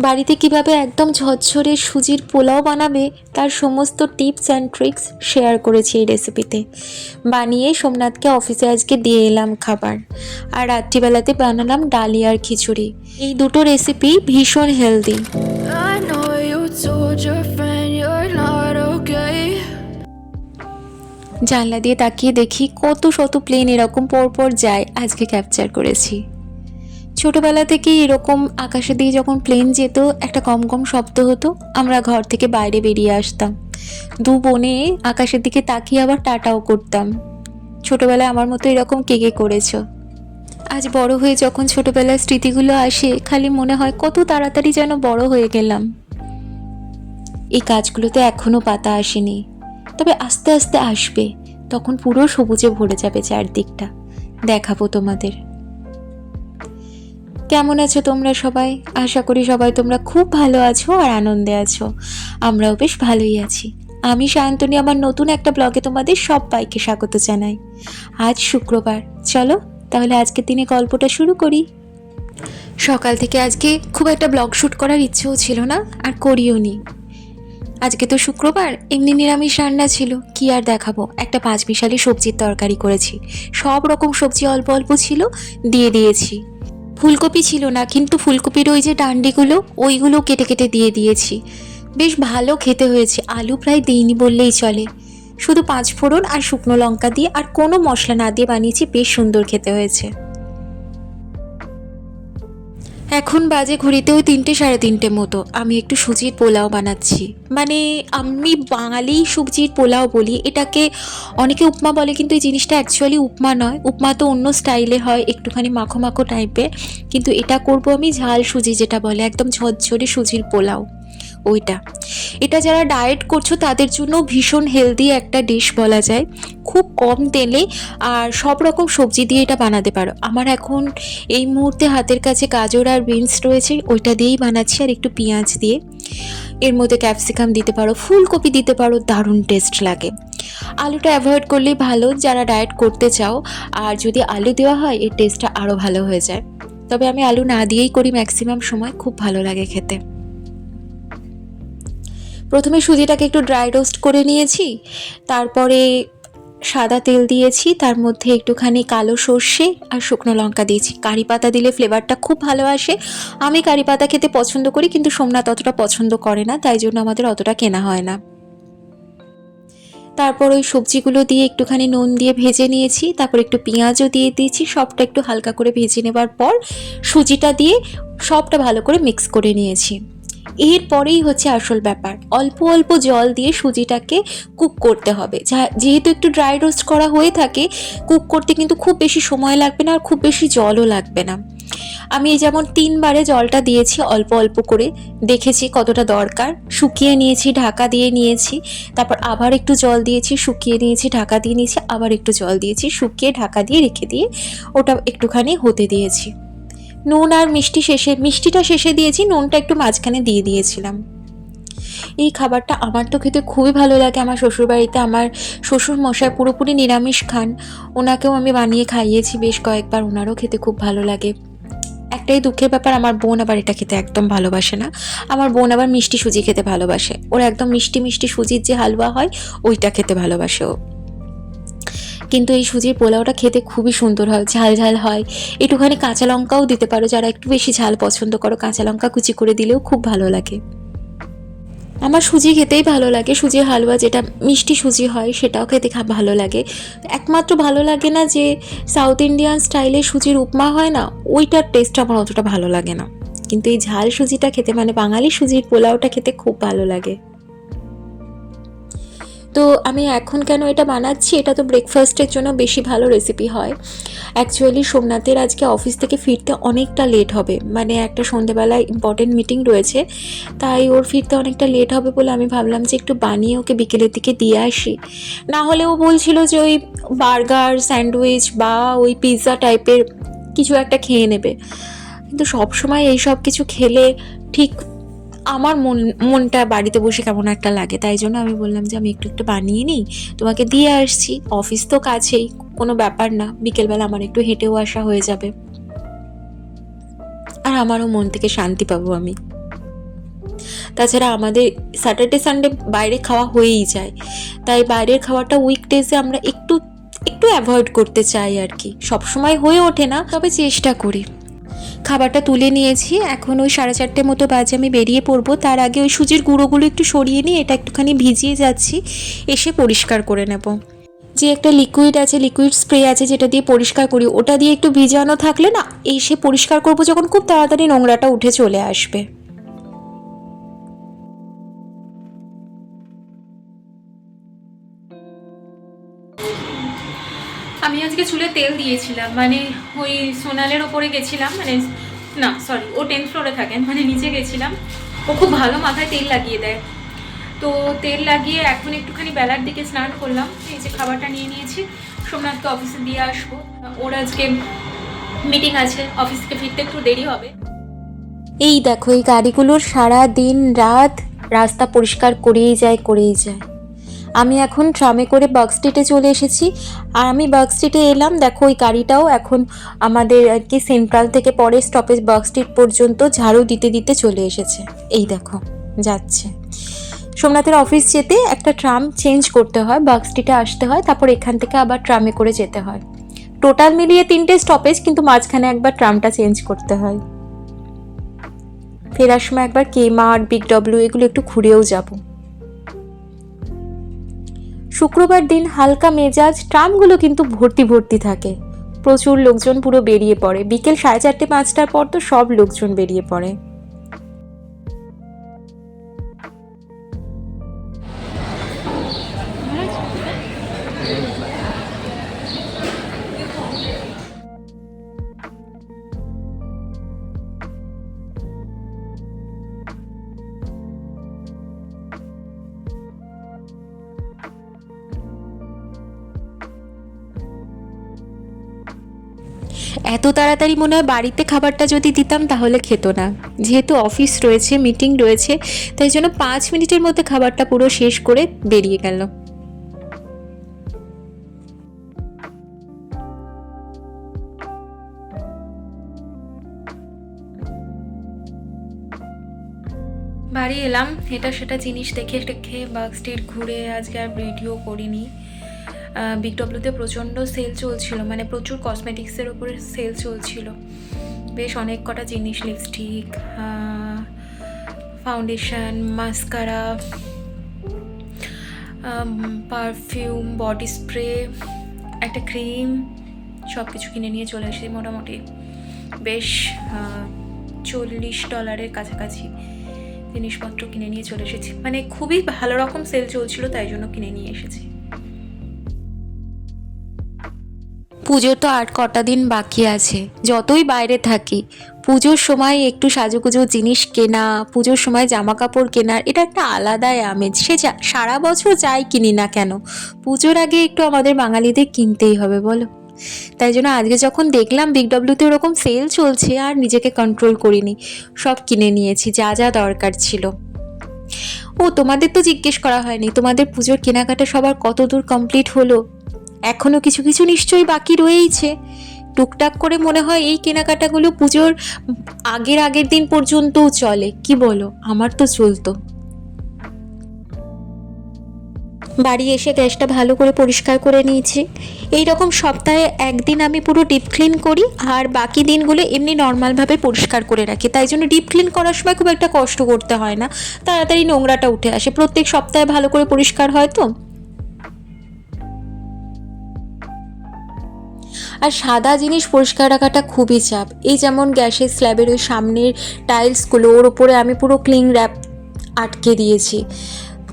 বাড়িতে কীভাবে একদম ঝরঝরে সুজির পোলাও বানাবে তার সমস্ত টিপস অ্যান্ড ট্রিক্স শেয়ার করেছি এই রেসিপিতে। বানিয়ে সোমনাথকে অফিসে আজকে দিয়ে এলাম খাবার। আর রাত্রিবেলাতে বানালাম ডালিয়ার খিচুড়ি। এই দুটো রেসিপি ভীষণ হেলদি. জানলা দিয়ে তাকিয়ে দেখি কত শত প্লেন এরকম পরপর যায় আজকে ক্যাপচার করেছি। ছোটবেলা থেকে এরকম আকাশের দিকে যখন প্লেন যেত, একটা কম কম শব্দ হতো, আমরা ঘর থেকে বাইরে বেরিয়ে আসতাম। দু বোনে আকাশের দিকে তাকিয়ে আবার টাটাও করতাম। ছোটবেলায় আমার মতো এরকম কে কে করেছ? আজ বড় হয়ে যখন ছোটবেলার স্মৃতিগুলো আসে, খালি মনে হয় কত তাড়াতাড়ি যেন বড় হয়ে গেলাম। এই কাজগুলোতে এখনও পাতা আসেনি। তবে আস্তে আস্তে আসবে, তখন পুরো সবুজে ভরে যাবে চারদিকটা। দেখাবো তোমাদের। কেমন আছো তোমরা সবাই? আশা করি সবাই তোমরা খুব ভালো আছো আর আনন্দে আছো। আমরাও বেশ ভালোই আছি। আমি সায়ন্তনী আমার নতুন একটা ব্লগে তোমাদের সবাইকে স্বাগত জানাই। আজ শুক্রবার। চলো, তাহলে আজকের দিনে গল্পটা শুরু করি। সকাল থেকে আজকে খুব একটা ব্লগ শ্যুট করার ইচ্ছেও ছিল না আর করিও নি। আজকে তো শুক্রবার, এমনি নিরামিষ রান্না ছিল। কি আর দেখাবো? একটা পাঁচ মিশালি সবজির তরকারি করেছি। সব রকম সবজি অল্প অল্প ছিল, দিয়ে দিয়েছি। ফুলকপি ছিল না, কিন্তু ফুলকপির ওই যে ডান্ডিগুলো, ওইগুলো কেটে কেটে দিয়ে দিয়েছি। বেশ ভালো খেতে হয়েছে, আলু প্রায় দিইনি বললেই চলে। শুধু পাঁচ ফোড়ন আর শুকনো লঙ্কা দিয়ে আর কোনো মশলা না দিয়ে বানিয়েছি, বেশ সুন্দর খেতে হয়েছে। এখন বাজে ঘড়িতে ওই তিনটে সাড়ে তিনটে মতো। আমি একটু সুজির পোলাও বানাচ্ছি। মানে আমি বাঙালি সবজির পোলাও বলি, এটাকে অনেকে উপমা বলে, কিন্তু এই জিনিসটা অ্যাকচুয়ালি উপমা নয়। উপমা তো অন্য স্টাইলে হয়, একটুখানি মাখো মাখো টাইপে কিন্তু এটা করব আমি ঝাল সুজি যেটা বলে, একদম ঝরঝরে সুজির পোলাও। ওইটা। এটা যারা ডায়েট করছ তাদের জন্য ভীষণ হেলদি একটা ডিশ বলা যায়। খুব কম তেলে আর সব রকম সবজি দিয়ে এটা বানাতে পারো। আমার এখন এই মুহূর্তে হাতের কাছে গাজর আর বিনস রয়েছে, ওইটা দিয়েই বানাচ্ছি আর একটু পেঁয়াজ দিয়ে। এর মধ্যে ক্যাপসিকাম দিতে পারো, ফুলকপি দিতে পারো, দারুণ টেস্ট লাগে। আলুটা অ্যাভয়েড করলেই ভালো, যারা ডায়েট করতে চাও আর যদি আলু দেওয়া হয়, এর টেস্টটা আরও ভালো হয়ে যায়। তবে আমি আলু না দিয়েই করি ম্যাক্সিমাম সময়, খুব ভালো লাগে খেতে। প্রথমে সুজিটাকে একটু ড্রাই রোস্ট করে নিয়েছি, তারপরে সাদা তেল দিয়েছি, তার মধ্যে একটুখানি কালো সর্ষে আর শুকনো লঙ্কা দিয়েছি। কারি পাতা দিলে ফ্লেভারটা খুব ভালো আসে। আমি কারি পাতা খেতে পছন্দ করি, কিন্তু সোমনাথ অতটা পছন্দ করে না, তাই জন্য আমাদের অতটা কেনা হয় না। তারপর ওই সবজিগুলো দিয়ে একটুখানি নুন দিয়ে ভেজে নিয়েছি, তারপর একটু পেঁয়াজও দিয়ে দিয়েছি, সবটা একটু হালকা করে ভেজে নেবার পর সুজিটা দিয়ে সবটা ভালো করে মিক্স করে নিয়েছি। এরপরেই হচ্ছে আসল ব্যাপার। অল্প অল্প জল দিয়ে সুজিটাকে কুক করতে হবে। যেহেতু একটু ড্রাই রোস্ট করা হয়ে থাকে, কুক করতে কিন্তু খুব বেশি সময় লাগবে না আর খুব বেশি জলও লাগবে না। আমি যেমন তিনবারে জলটা দিয়েছি অল্প অল্প করে, দেখেছি কতটা দরকার। শুকিয়ে নিয়েছি, ঢাকা দিয়ে নিয়েছি, তারপর আবার একটু জল দিয়েছি, শুকিয়ে নিয়েছি, ঢাকা দিয়ে নিয়েছি, আবার একটু জল দিয়েছি, শুকিয়ে ঢাকা দিয়ে রেখে দিয়ে ওটা একটুখানি হতে দিয়েছি। নুন আর মিষ্টি শেষে, মিষ্টিটা শেষে দিয়েছি, নুনটা একটু মাঝখানে দিয়ে দিয়েছিলাম। এই খাবারটা আমার তো খেতে খুবই ভালো লাগে। আমার শ্বশুরবাড়িতে আমার শ্বশুর মশাই পুরোপুরি নিরামিষ খান। ওনাকেও আমি বানিয়ে খাইয়েছি বেশ কয়েকবার, ওনারও খেতে খুব ভালো লাগে। একটাই দুঃখের ব্যাপার, আমার বোন আবার এটা খেতে একদম ভালোবাসে না। আমার বোন আবার মিষ্টি সুজি খেতে ভালোবাসে। ওর একদম মিষ্টি মিষ্টি সুজির যে হালুয়া হয়, ওইটা খেতে ভালোবাসে ও। কিন্তু এই সুজির পোলাওটা খেতে খুবই সুন্দর হয়, ঝাল ঝাল হয়। একটুখানি কাঁচা লঙ্কাও দিতে পারো, যারা একটু বেশি ঝাল পছন্দ করো, কাঁচা লঙ্কা কুচি করে দিলেও খুব ভালো লাগে। আমার সুজি খেতেই ভালো লাগে সুজির হালুয়া যেটা মিষ্টি সুজি হয়, সেটাও খেতে ভালো লাগে। একমাত্র ভালো লাগে না যে সাউথ ইন্ডিয়ান স্টাইলে সুজির উপমা হয় না, ওইটার টেস্ট আমার অতটা ভালো লাগে না। কিন্তু এই ঝাল সুজিটা খেতে মানে বাঙালি সুজির পোলাওটা খেতে খুব ভালো লাগে। তো আমি এখন কেন এটা বানাচ্ছি? এটা তো ব্রেকফাস্টের জন্য বেশি ভালো রেসিপি হয়। অ্যাকচুয়ালি সোমনাথের আজকে অফিস থেকে ফিরতে অনেকটা লেট হবে। মানে একটা সন্ধেবেলায় ইম্পর্টেন্ট মিটিং রয়েছে। তাই ওর ফিরতে অনেকটা লেট হবে বলে আমি ভাবলাম যে একটু বানিয়ে ওকে বিকেলের দিকে দিয়ে আসি। না হলে ও বলছিল যে ওই বার্গার, স্যান্ডউইচ বা ওই পিৎজা টাইপের কিছু একটা খেয়ে নেবে। কিন্তু সব সময় এই সব কিছু খেলে ঠিক আমার মন, মনটা বাড়িতে বসে কেমন একটা লাগে, তাই জন্য আমি বললাম যে আমি একটু একটু বানিয়ে নিই, তোমাকে দিয়ে আসছি, অফিস তো কাছেই, কোনো ব্যাপার না, বিকেলবেলা আমার একটু হেঁটেও আসা হয়ে যাবে। আর আমারও মন থেকে শান্তি পাবো আমি। তাছাড়া আমাদের স্যাটারডে সানডে বাইরে খাওয়া হয়েই যায়, তাই বাইরের খাওয়াটা উইকডেজে আমরা একটু একটু অ্যাভয়েড করতে চাই আর কি। সবসময় হয়ে ওঠে না, তবে চেষ্টা করি। খাবারটা তুলে নিয়েছি। এখন ওই সাড়ে চারটে মতো বাজে আমি বেরিয়ে পড়ব। তার আগে ওই সুজির গুঁড়োগুলো একটু সরিয়ে নিয়ে এটা একটুখানি ভিজিয়ে যাচ্ছি। এসে পরিষ্কার করে নেব। যে একটা লিকুইড আছে লিকুইড স্প্রে আছে যেটা দিয়ে পরিষ্কার করি, ওটা দিয়ে একটু ভিজানো থাকলে না, এসে পরিষ্কার করব যখন খুব তাড়াতাড়ি নোংরাটা উঠে চলে আসবে। আমি আজকে চুলে তেল দিয়েছিলাম মানে ওই সোনালের ওপরে গেছিলাম মানে না সরি ও টেন্থ ফ্লোরে থাকেন মানে নিচে গেছিলাম। ও খুব ভালো মাথায় তেল লাগিয়ে দেয়। তো তেল লাগিয়ে এখন একটুখানি বেলার দিকে স্নান করলাম, এই যে খাবারটা নিয়ে নিয়েছি, সোমনাথকে অফিসে দিয়ে আসব। ওর আজকে মিটিং আছে অফিস থেকে ফিরতে একটু দেরি হবে। এই দেখো, এই গাড়িগুলোর সারা দিন রাত রাস্তা পরিষ্কার করেই যায় করেই যায়। আমি এখন ট্রামে করে বার্গ স্ট্রিটে চলে এসেছি। আর আমি বার্গ স্ট্রিটে এলাম, দেখো ওই গাড়িটাও এখন আমাদের আর কি সেন্ট্রাল থেকে পরে স্টপেজ বার্গ স্ট্রিট পর্যন্ত ঝাড়ু দিতে দিতে চলে এসেছে। এই দেখো, যাচ্ছে। সোমনাথের অফিস যেতে একটা ট্রাম চেঞ্জ করতে হয় বার্গ স্ট্রিটে আসতে হয়, তারপর এখান থেকে আবার ট্রামে করে যেতে হয়। টোটাল মিলিয়ে তিনটে স্টপেজ কিন্তু মাঝখানে একবার ট্রামটা চেঞ্জ করতে হয়। ফেরার সময় একবার কে মার্ট বিগ ডব্লিউ এগুলো একটু ঘুরেও যাব। শুক্রবার দিন হালকা মেজাজ, ট্রামগুলো কিন্তু ভর্তি ভর্তি থাকে। প্রচুর লোকজন পুরো বেরিয়ে পড়ে। বিকেল সাড়ে চারটে পাঁচটার পর তো সব লোকজন বেরিয়ে পড়ে। এত তাড়াতাড়ি মনে হয় বাড়িতে খাবারটা যদি দিতাম তাহলে খেত না। যেহেতু অফিস রয়েছে, মিটিং রয়েছে, তাই জন্য পাঁচ মিনিটের মধ্যে খাবারটা পুরো শেষ করে বেরিয়ে গেল। বাড়ি এলাম, এটা সেটা জিনিস দেখে দেখে বাগ স্ট্রিট ঘুরে আজকে আর ভিডিও করিনি। বিগ ডব্লিউতে প্রচণ্ড সেল চলছিল মানে প্রচুর কসমেটিক্সের ওপরে সেল চলছিল। বেশ অনেক কটা জিনিস lipstick foundation mascara perfume body spray একটা ক্রিম সব কিছু কিনে নিয়ে চলে এসেছি মোটামুটি। বেশ চল্লিশ ডলারের কাছাকাছি জিনিসপত্র কিনে নিয়ে চলে এসেছি। মানে খুবই ভালো রকম সেল চলছিল, তাই জন্য কিনে নিয়ে এসেছি। পুজোর তো আর কটা দিন বাকি আছে। যতই বাইরে থাকি, পুজোর সময় একটু সাজুগুজো জিনিস কেনা, পুজোর সময় জামা কাপড় কেনার, এটা একটা আলাদাই আমেজ। সে সারা বছর যাই কিনি না কেন, পুজোর আগে একটু আমাদের বাঙালিদের কিনতেই হবে, বলো। তাই জন্য আজকে যখন দেখলাম বিগ ডব্লিউতে ওরকম সেল চলছে, আর নিজেকে কন্ট্রোল করিনি, সব কিনে নিয়েছি, যা যা দরকার ছিল। ও, তোমাদের তো জিজ্ঞেস করা হয়নি, তোমাদের পুজোর কেনাকাটা সবার কত দূর কমপ্লিট হলো? এখনও কিছু কিছু নিশ্চয়ই বাকি রয়েইছে। টুকটাক করে মনে হয় এই কেনাকাটাগুলো পুজোর আগের আগের দিন পর্যন্তও চলে। কি বলো? আমার তো চলতো। বাড়ি এসে গ্যাসটা ভালো করে পরিষ্কার করে নিয়েছি। এই রকম সপ্তাহে একদিন আমি পুরো ডিপ ক্লিন করি আর বাকি দিনগুলো এমনি নর্মালভাবে পরিষ্কার করে রাখি। তাই জন্য ডিপ ক্লিন করার সময় খুব একটা কষ্ট করতে হয় না। তাড়াতাড়ি নোংরাটা উঠে আসে। প্রত্যেক সপ্তাহে ভালো করে পরিষ্কার হয় তো? আর সাদা জিনিস পরিষ্কার রাখাটা খুবই চাপ। এই যেমন গ্যাসের স্ল্যাবের ওই সামনের টাইলসগুলো, ওর ওপরে আমি পুরো ক্লিং র্যাপ আটকে দিয়েছি।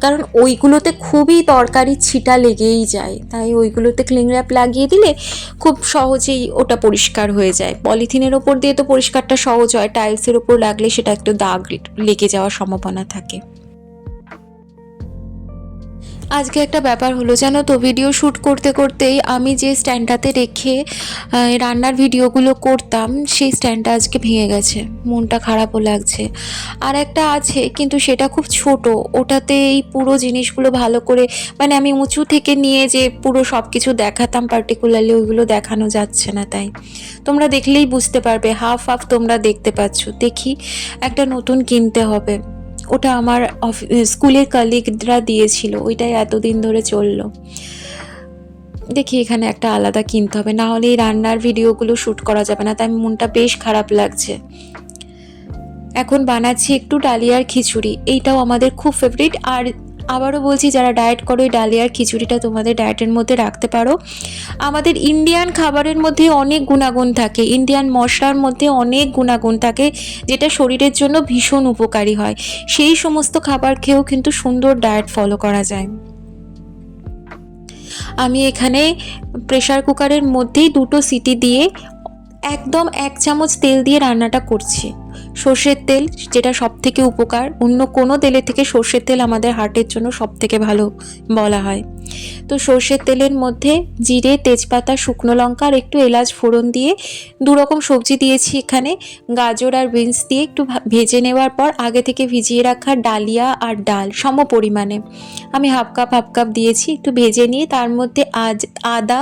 কারণ ওইগুলোতে খুবই তরকারি ছিটা লেগেই যায়। তাই ওইগুলোতে ক্লিং র্যাপ লাগিয়ে দিলে খুব সহজেই ওটা পরিষ্কার হয়ে যায়। পলিথিনের ওপর দিয়ে তো পরিষ্কারটা সহজ হয়, টাইলসের ওপর লাগলে সেটা একটু দাগ লেগে যাওয়ার সম্ভাবনা থাকে। আজকে একটা ব্যাপার হলো, জানো তো ভিডিও শ্যুট করতে করতেই আমি যে স্ট্যান্ডটাতে রেখে রান্নার ভিডিওগুলো করতাম, সেই স্ট্যান্ডটা আজকে ভেঙে গেছে। মনটা খারাপও লাগছে। আর একটা আছে, কিন্তু সেটা খুব ছোট। ওটাতে এই পুরো জিনিসগুলো ভালো করে মানে আমি উঁচু থেকে নিয়ে যে পুরো সব কিছু দেখাতাম পার্টিকুলারলি ওইগুলো দেখানো যাচ্ছে না তাই। তোমরা দেখলেই বুঝতে পারবে হাফ হাফ তোমরা দেখতে পাচ্ছ। দেখি, একটা নতুন কিনতে হবে। ওটা আমার স্কুলের কালিগরা দিয়েছিল। ওইটাই এতদিন ধরে চলল। দেখি এখানে একটা আলাদা কিনতে হবে। না হলে এই রান্নার ভিডিওগুলো শ্যুট করা যাবে না, তাই মনটা বেশ খারাপ লাগছে। এখন বানাচ্ছি একটু ডালিয়ার খিচুড়ি। এইটাও আমাদের খুব ফেভারিট আর আবারও বলছি, যারা ডায়েট করো, এই ডালিয়ার খিচুড়িটা তোমাদের ডায়েটের মধ্যে রাখতে পারো। আমাদের ইন্ডিয়ান খাবারের মধ্যে অনেক গুণাগুণ থাকে। ইন্ডিয়ান মশলার মধ্যে অনেক গুণাগুণ থাকে, যেটা শরীরের জন্য ভীষণ উপকারী হয়। সেই সমস্ত খাবার খেয়েও কিন্তু সুন্দর ডায়েট ফলো করা যায়। আমি এখানে প্রেসার কুকারের মধ্যেই দুটো সিটি দিয়ে একদম এক চামচ তেল দিয়ে রান্নাটা করছি। সর্ষের তেল, যেটা সব থেকে উপকার। অন্য কোনো তেলের থেকে সর্ষের তেল আমাদের হার্টের জন্য সব থেকে ভালো বলা হয়। তো সর্ষের তেলের মধ্যে জিরে, তেজপাতা, শুকনো লঙ্কা আর একটু এলাচ ফোড়ন দিয়ে দু রকম সবজি দিয়েছি এখানে। গাজর আর বিনস দিয়ে একটু ভেজে নেওয়ার পর আগে থেকে ভিজিয়ে রাখা ডালিয়া আর ডাল সম পরিমাণে আমি হাফ কাপ হাফ কাপ দিয়েছি, একটু ভেজে নিয়ে তার মধ্যে আজ আদা,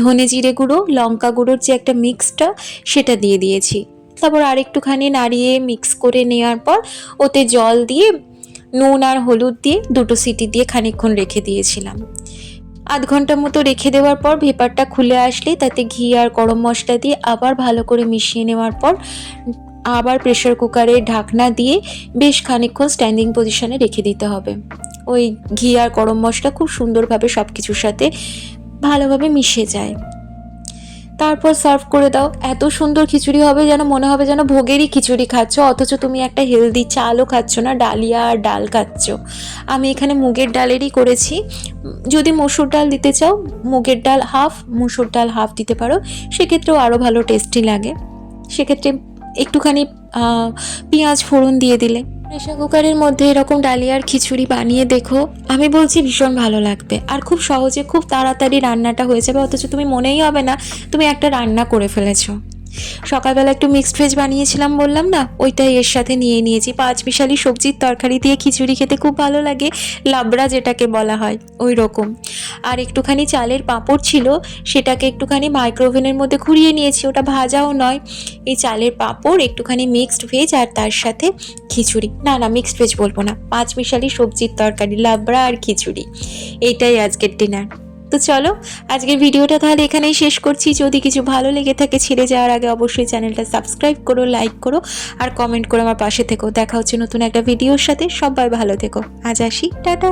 ধনে জিরে গুঁড়ো, লঙ্কা গুঁড়োর যে একটা মিক্সটা সেটা দিয়ে দিয়েছি। তারপর আরেকটুখানি নাড়িয়ে মিক্স করে নেওয়ার পর ওতে জল দিয়ে, নুন আর হলুদ দিয়ে দুটো সিটি দিয়ে খানিকক্ষণ রেখে দিয়েছিলাম। আধ ঘণ্টা মতো রেখে দেওয়ার পর ভেপারটা খুলে আসলে তাতে ঘি আর গরম মশলা দিয়ে আবার ভালো করে মিশিয়ে নেওয়ার পর আবার প্রেসার কুকারে ঢাকনা দিয়ে বেশ খানিকক্ষণ স্ট্যান্ডিং পজিশনে রেখে দিতে হবে। ওই ঘি আর গরম মশলা খুব সুন্দরভাবে সব কিছুর সাথে ভালোভাবে মিশে যায়। তারপর সার্ভ করে দাও। এত সুন্দর খিচুড়ি হবে যেন, মনে হবে যেন ভোগেরই খিচুড়ি খাচ্ছ। অথচ তুমি একটা হেলদি চালও খাচ্ছ না, ডালিয়া আর ডাল খাচ্ছ। আমি এখানে মুগের ডালেরই করেছি। যদি মসুর ডাল দিতে চাও, মুগের ডাল হাফ মুসুর ডাল হাফ দিতে পারো। সেক্ষেত্রেও আরও ভালো টেস্টি লাগে। সেক্ষেত্রে একটুখানি পেঁয়াজ ফোড়ন দিয়ে দিলে। প্রেশার কুকারের মধ্যে এরকম ডালিয়ার খিচুড়ি বানিয়ে দেখো। আমি বলছি ভীষণ ভালো লাগবে। আর খুব সহজে খুব তাড়াতাড়ি রান্নাটা হয়ে যাবে, অথচ তুমি মনেই হবে না, তুমি একটা রান্না করে ফেলেছো। সকালবেলা একটু মিক্সড ভেজ বানিয়েছিলাম, বললাম, না, ওইটাই এর সাথে নিয়ে নিয়েছি। পাঁচ মিশালি সবজির তরকারি দিয়ে খিচুড়ি খেতে খুব ভালো লাগে, লাবড়া যেটাকে বলা হয়, ওই রকম। আর একটুখানি চালের পাঁপড় ছিল, সেটাকে একটুখানি মাইক্রোওভেনের মধ্যে ঘুরিয়ে নিয়েছি, ওটা ভাজাও নয়। এই চালের পাঁপড়, একটুখানি মিক্সড ভেজ আর তার সাথে খিচুড়ি। না না মিক্সড ভেজ বলব না, পাঁচ মিশালি সবজির তরকারি, লাবড়া আর খিচুড়ি। এইটাই আজকের ডিনার তো চলো, আজকের ভিডিওটা তাহলে এখানেই শেষ করছি। যদি কিছু ভালো লেগে থাকে ছেড়ে যাওয়ার আগে অবশ্যই চ্যানেলটা সাবস্ক্রাইব করো, লাইক করো, আর কমেন্ট করো আমার পাশে থেকো। দেখা হচ্ছে নতুন একটা ভিডিওর সাথে। সবাই ভালো থেকো। আজ আসি। টাটা।